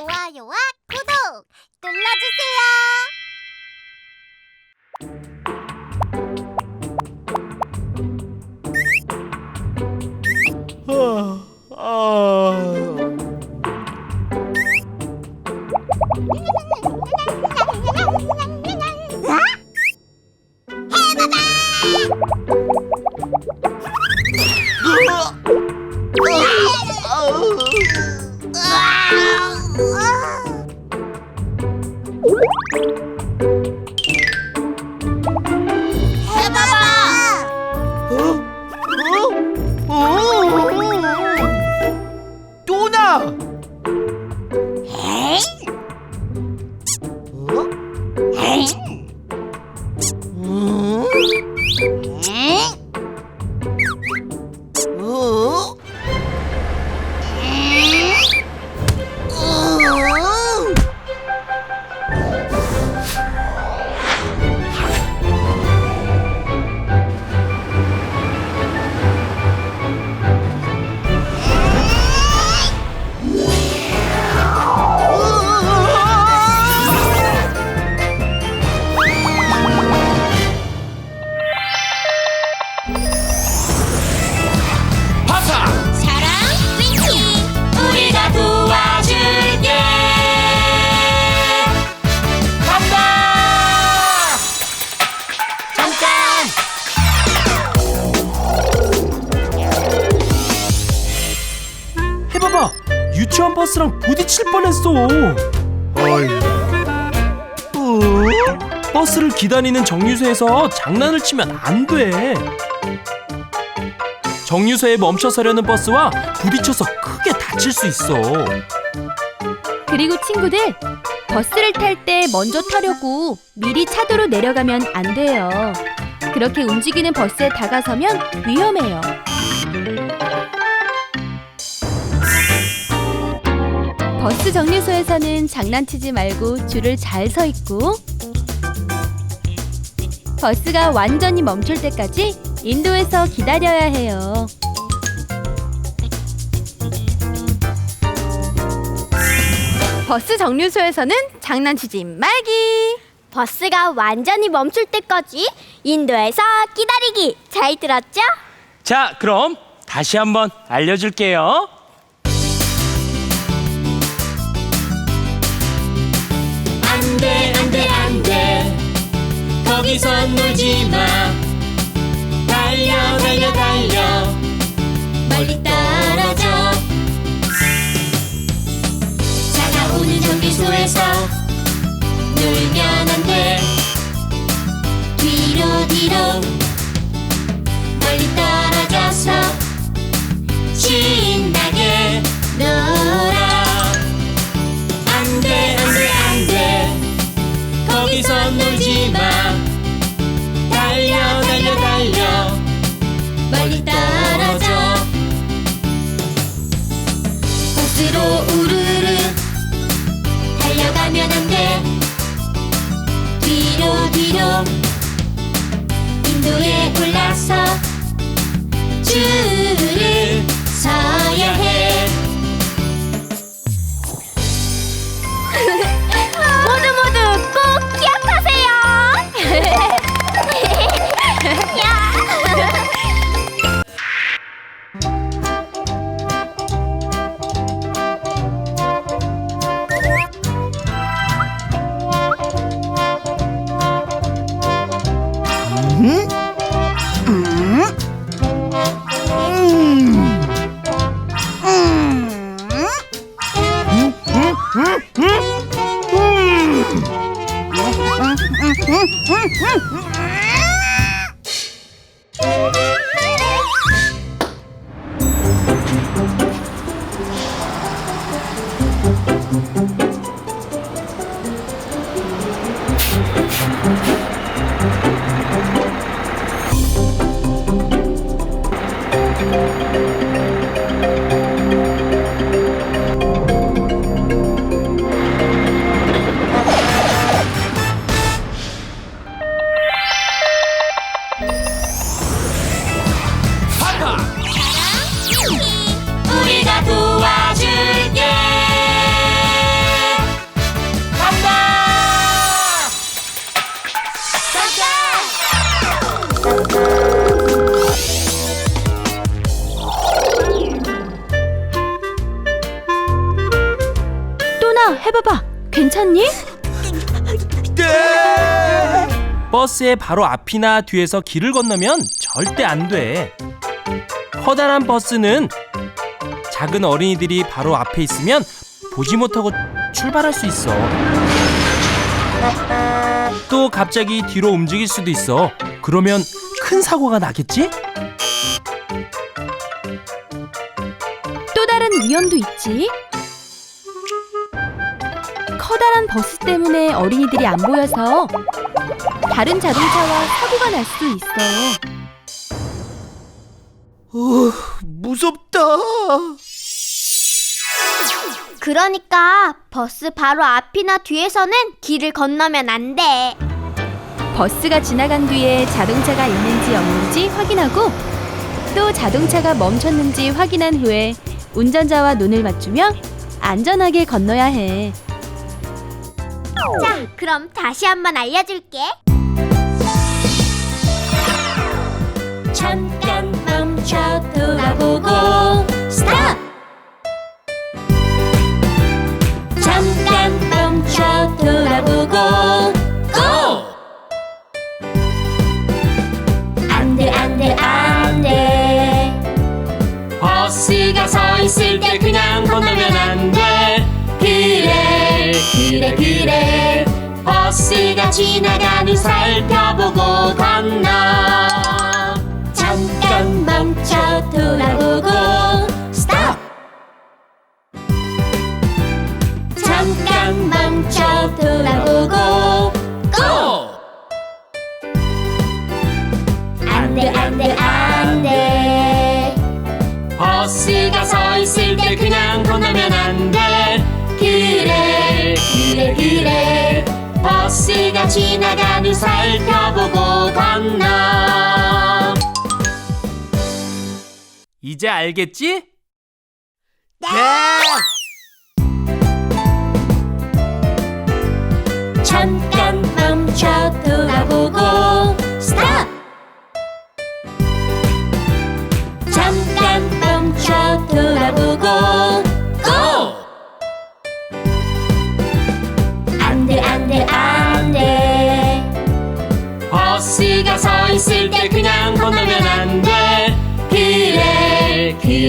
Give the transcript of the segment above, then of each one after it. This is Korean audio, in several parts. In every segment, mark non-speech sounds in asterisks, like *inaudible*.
좋아요와 구독 눌러주세요. 아, 아. 버스랑 부딪힐 뻔했어 어? 버스를 기다리는 정류소에서 장난을 치면 안 돼 정류소에 멈춰서려는 버스와 부딪혀서 크게 다칠 수 있어 그리고 친구들, 버스를 탈 때 먼저 타려고 미리 차도로 내려가면 안 돼요. 그렇게 움직이는 버스에 다가서면 위험해요. 버스 정류소에서는 장난치지 말고 줄을 잘 서 있고 버스가 완전히 멈출 때까지 인도에서 기다려야 해요. 버스 정류소에서는 장난치지 말기. 버스가 완전히 멈출 때까지 인도에서 기다리기 잘 들었죠? 자 그럼 다시 한번 알려줄게요 거기서 놀지 마 달려 달려 달려. 멀리 떨어져. 차가오는 정비소에서 놀면 안 돼. 뒤로 뒤로. 멀리 떨어져서 신나게 놀아. 안 돼 안 돼 안돼. 거기서 놀지 마 버스로 우르르 달려가면 안 돼. 뒤로 뒤로 인도에 올라서 줄을 서 내가 도와줄게 간다 또나 해봐봐. 괜찮니? 네! 버스의 바로 앞이나 뒤에서 길을 건너면 절대 안 돼. 커다란 버스는 작은 어린이들이 바로 앞에 있으면 보지 못하고 출발할 수 있어. 또 갑자기 뒤로 움직일 수도 있어. 그러면 큰 사고가 나겠지? 또 다른 위험도 있지. 커다란 버스 때문에 어린이들이 안 보여서 다른 자동차와 사고가 날수 있어. 무섭다. 그러니까 버스 바로 앞이나 뒤에서는 길을 건너면 안 돼. 버스가 지나간 뒤에 자동차가 있는지 없는지 확인하고 또 자동차가 멈췄는지 확인한 후에 운전자와 눈을 맞추며 안전하게 건너야 해. 자, 그럼 다시 한번 알려줄게. 잠깐 멈춰 돌아보고 있을 때 그냥 건너면 안 돼. 그래 그래 그래. 버스가 지나간 후 살펴보고 건너. 잠깐 멈춰 돌아보고. 스탑 잠깐 멈춰 돌아보고 고! 그냥 건너면 안 돼. 그래 그래 그래. 버스가 지나간 후 살펴보고 건너. 이제 알겠지? 잠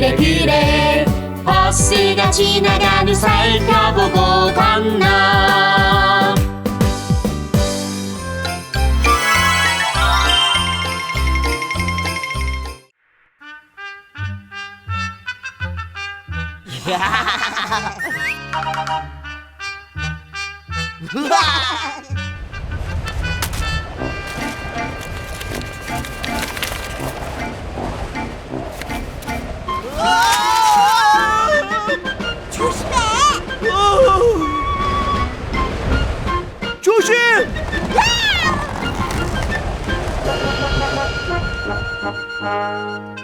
그래 그래 그래 버스가 지나간 후 살펴보고 건 또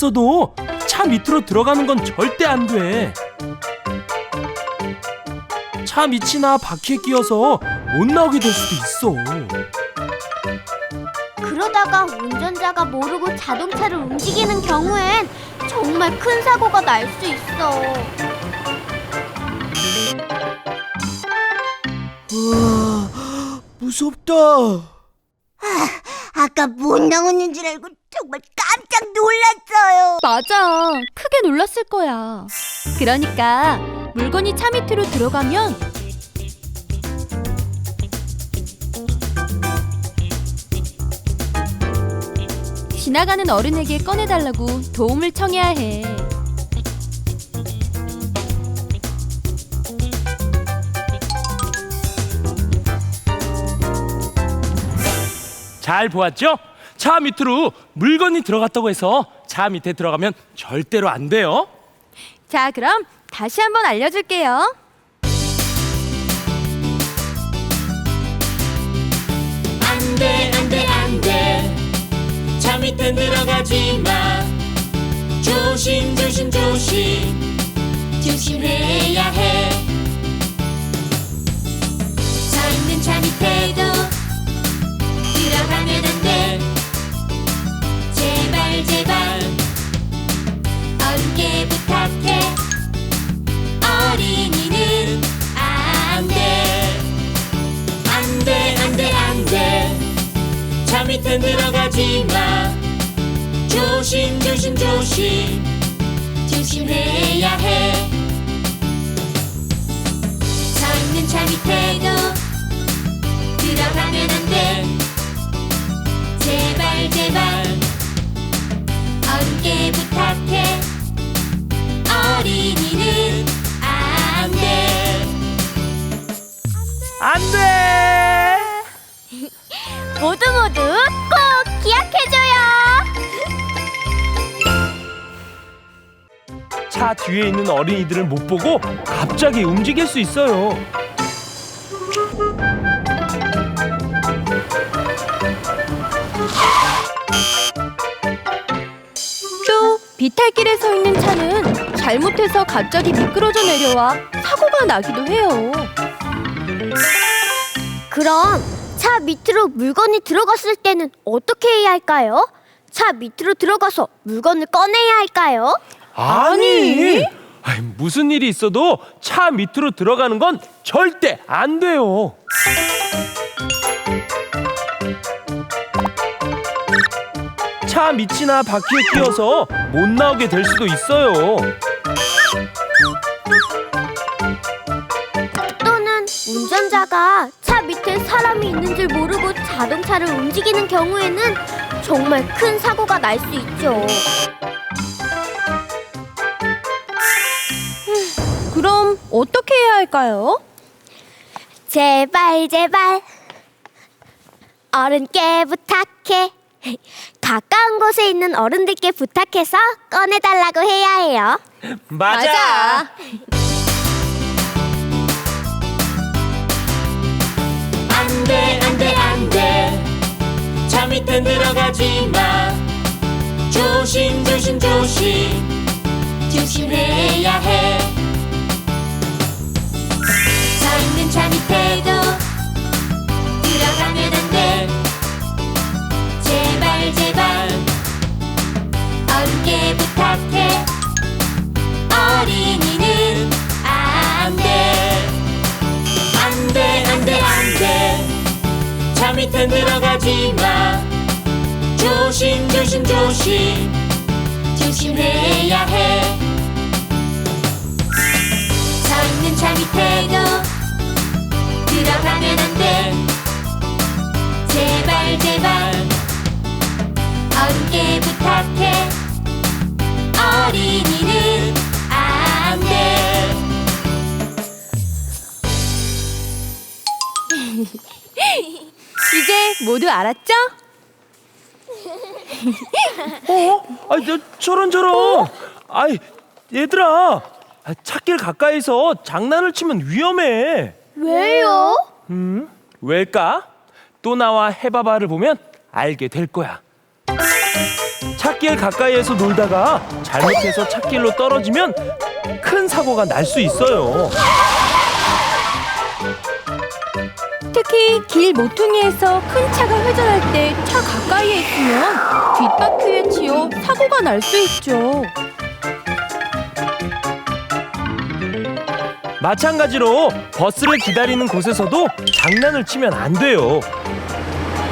있어도 차 밑으로 들어가는 건 절대 안 돼. 차 밑이나 바퀴에 끼어서 못 나오게 될 수도 있어. 그러다가 운전자가 모르고 자동차를 움직이는 경우엔 정말 큰 사고가 날 수 있어. 무섭다. 아까 못 나오는 줄 알고 정말 깜짝 놀랐어요. 맞아. 크게 놀랐을 거야. 그러니까 물건이 차 밑으로 들어가면 지나가는 어른에게 꺼내달라고 도움을 청해야 해. 잘 보았죠? 차 밑으로 물건이 들어갔다고 해서 차 밑에 들어가면 절대로 안 돼요. 자, 그럼 다시 한번 알려줄게요. 안돼 안돼 안돼. 차 밑에 들어가지 마. 조심 조심 조심. 조심해야 해. 서 있는 차 밑에도 들어가면 안돼 조심 조심 조심해야 해 서 있는 차 밑에도 들어가면 안 돼. 제발 제발 어른께 부탁해. 어린이는 안 돼. 안 돼! 모두 모두 꼭 차 뒤에 있는 어린이들을 못 보고 갑자기 움직일 수 있어요. 또 비탈길에 서 있는 차는 잘못해서 갑자기 미끄러져 내려와 사고가 나기도 해요. 그럼 차 밑으로 물건이 들어갔을 때는 어떻게 해야 할까요? 차 밑으로 들어가서 물건을 꺼내야 할까요? 아니! 아이, 무슨 일이 있어도 차 밑으로 들어가는 건 절대 안 돼요. 차 밑이나 바퀴에 끼어서 못 나오게 될 수도 있어요. 또는 운전자가 차 밑에 사람이 있는 줄 모르고 자동차를 움직이는 경우에는 정말 큰 사고가 날 수 있죠. 어떻게 해야 할까요? 제발 제발. 어른께 부탁해. 가까운 곳에 있는 어른들께 부탁해서 꺼내달라고 해야 해요. 맞아. 안돼 안돼 안돼. 차 밑에 들어가지 마. 조심 조심 조심. 조심해야 해 부탁해 어린이는 안돼. 안돼 안돼 안돼. 차 밑에 들어가지 마. 조심 조심 조심. 조심해야 해 서 있는 차 밑에도 들어가면 안돼. 제발 제발. 어른께 부탁해 이제 모두 알았죠? 아이, 저, 저런 저런. 아이, 얘들아. 아, 차길 가까이서 장난을 치면 위험해. 왜요? 음? 왜일까? 또 나와 해바바를 보면 알게 될 거야. 찻길 가까이에서 놀다가 잘못해서 찻길로 떨어지면 큰 사고가 날 수 있어요. 특히 길 모퉁이에서 큰 차가 회전할 때 차 가까이에 있으면 뒷바퀴에 치여 사고가 날 수 있죠. 마찬가지로 버스를 기다리는 곳에서도 장난을 치면 안 돼요.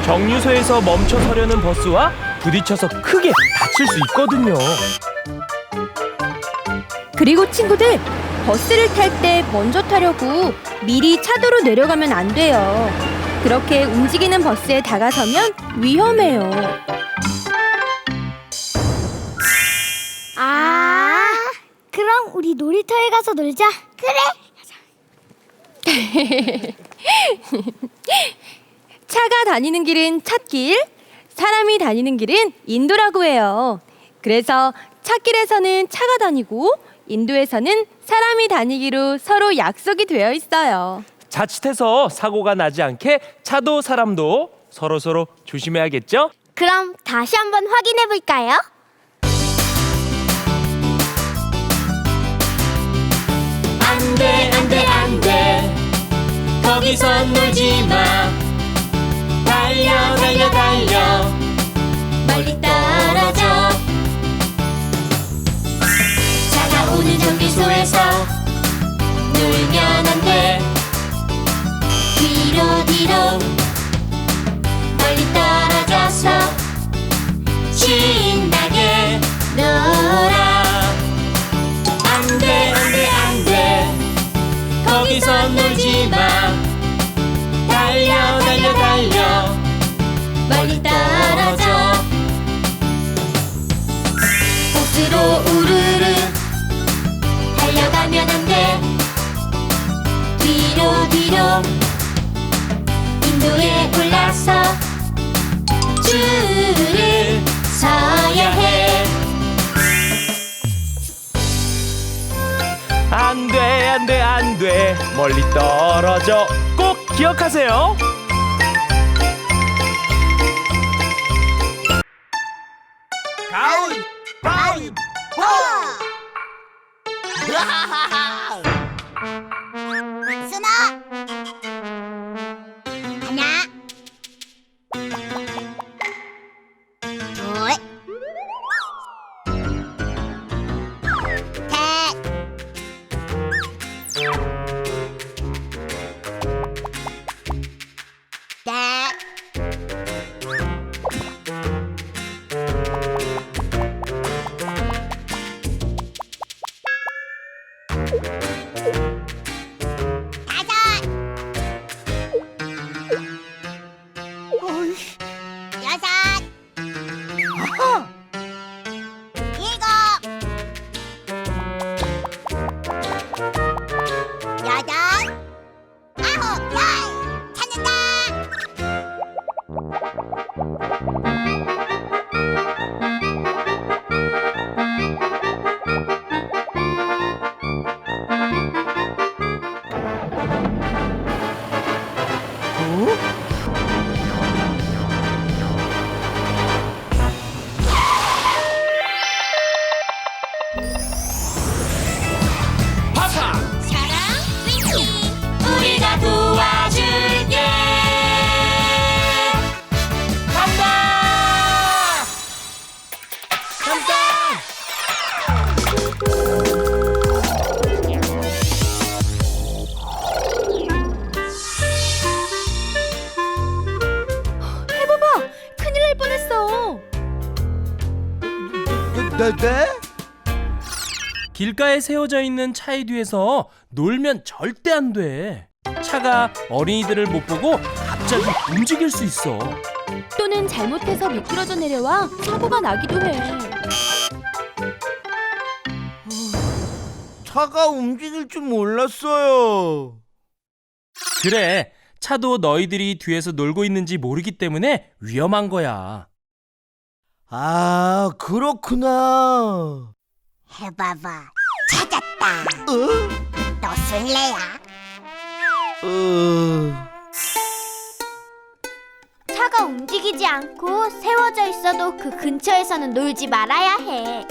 정류소에서 멈춰 서려는 버스와 부딪혀서 크게 다칠 수 있거든요. 그리고 친구들, 버스를 탈 때 먼저 타려고 미리 차도로 내려가면 안 돼요. 그렇게 움직이는 버스에 다가서면 위험해요. 아, 그럼 우리 놀이터에 가서 놀자. 그래. *laughs* 차가 다니는 길은 찻길, 사람이 다니는 길은 인도라고 해요. 그래서 찻길에서는 차가 다니고 인도에서는 사람이 다니기로 서로 약속이 되어 있어요. 자칫해서 사고가 나지 않게 차도 사람도 서로 서로 조심해야겠죠? 그럼 다시 한번 확인해 볼까요? 안돼 안돼 안돼 거기서 놀지 마 달려 달려 달려 멀리 떨어져 정비소에서 놀면 안 돼. 뒤로 뒤로 멀리 떨어져서 신나게 놀아. 안 돼 안 돼 안 돼. 거기서 놀지 마. 달려 달려 달려. 멀리 떨어져. 호수로 안 돼, 안 돼, 안 돼. 멀리 떨어져. 꼭 기억하세요. 가위 바위 보 순아 네, 네? 길가에 세워져 있는 차의 뒤에서 놀면 절대 안 돼. 차가 어린이들을 못 보고 갑자기 움직일 수 있어. 또는 잘못해서 미끄러져 내려와 사고가 나기도 해. 차가 움직일 줄 몰랐어요. 그래, 차도 너희들이 뒤에서 놀고 있는지 모르기 때문에 위험한 거야. 아, 그렇구나. 해봐봐. 찾았다. 어? 너 술래야? 어... 차가 움직이지 않고 세워져 있어도 그 근처에서는 놀지 말아야 해.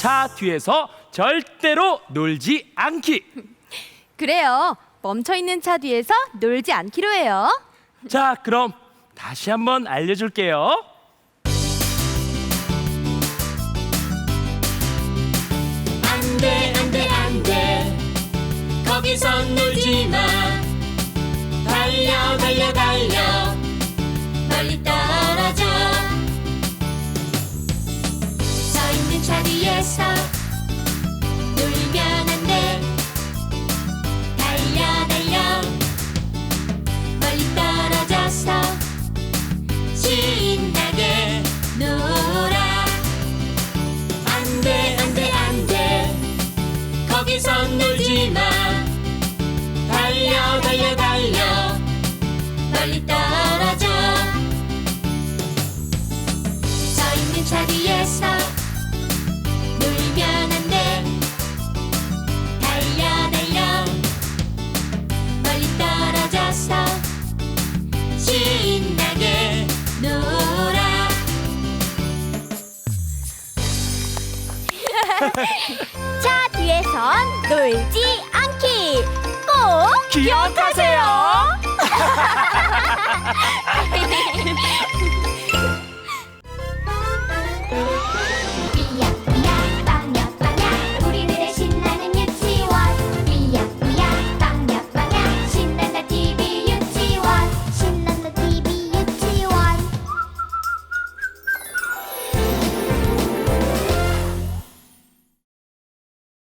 차 뒤에서 절대로 놀지 않기. 그래요. 멈춰 있는 차 뒤에서 놀지 않기로 해요. 자, 그럼 다시 한번 알려줄게요. 안돼 안돼 안돼 거기서 놀지 마 달려 달려 달 달려 달려. 멀리 떨어져 서 있는 차 뒤에서 놀면 안 돼. 달려 달려. 멀리 떨어져서 신나게 놀아. 차 뒤에선 놀지 않기. 꼭 기억하세요. *laughs* *laughs*